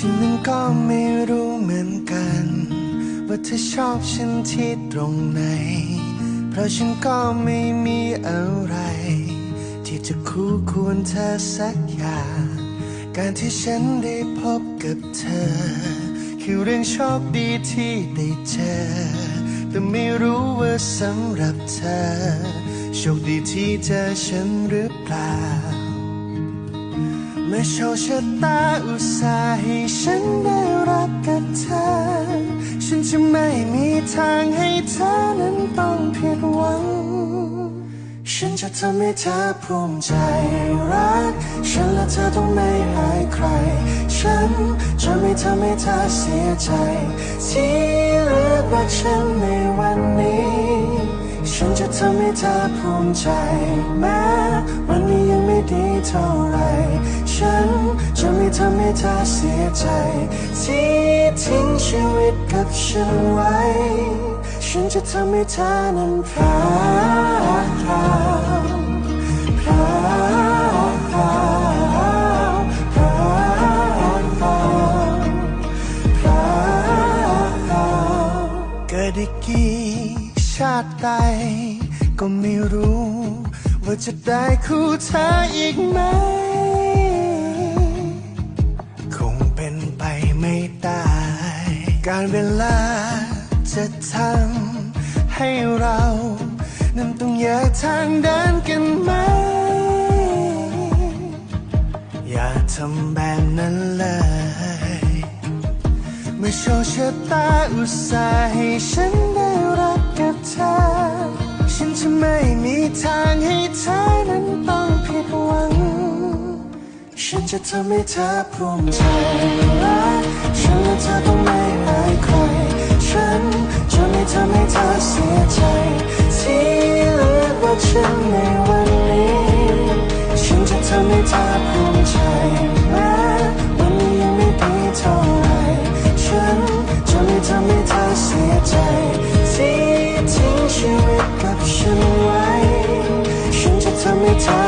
ฉันนั้นก็ไม่รู้เหมือนกัน ว่าเธอชอบฉันที่ตรงไหน เพราะฉันก็ไม่มีอะไร ที่จะคู่ควรเธอสักอย่าง การที่ฉันได้พบกับเธอ คือเรื่องโชคดีที่ได้เจอ แต่ไม่รู้ว่าสำหรับเธอ โชคดีที่เจอฉันหรือเปล่าเมื่อโชคชะตาอุตส่าห์ ทางให้เธอนั้นต้องผิดหวัง ฉันจะทำให้เธอภูมิใจรัก ฉันและเธอต้องไม่อายใคร ฉันจะไม่ทำให้เธอเสียใจ ที่เลือกรักฉันในวันนี้ ฉันจะทำให้เธอภูมิใจแม้วันนี้ยังไม่ดีเท่าำให้เธอเสียใจ ที่ทิ้งชีวิตกับฉันไว้ ฉันจะทำให้เธอนั้นพราวพราวพราวพราวพราวพราวพราวเกิดอีกกี่ชาติใดก็ไม่รู้ ว่าจะได้คู่เธออีกไหม การเวลาจะทำให้เรานั้นต้องแยกทางเดินกันไหม อย่าทำแบบนั้นเลย เมื่อโชคชะตาอุตส่าห์ให้ฉันได้รักกับเธอ ฉันจะไม่มีทางให้เธอนั้นต้องผิดหวัง ฉันจะทำให้เธอภูมิใจฉันและเธอต้องไม่ time.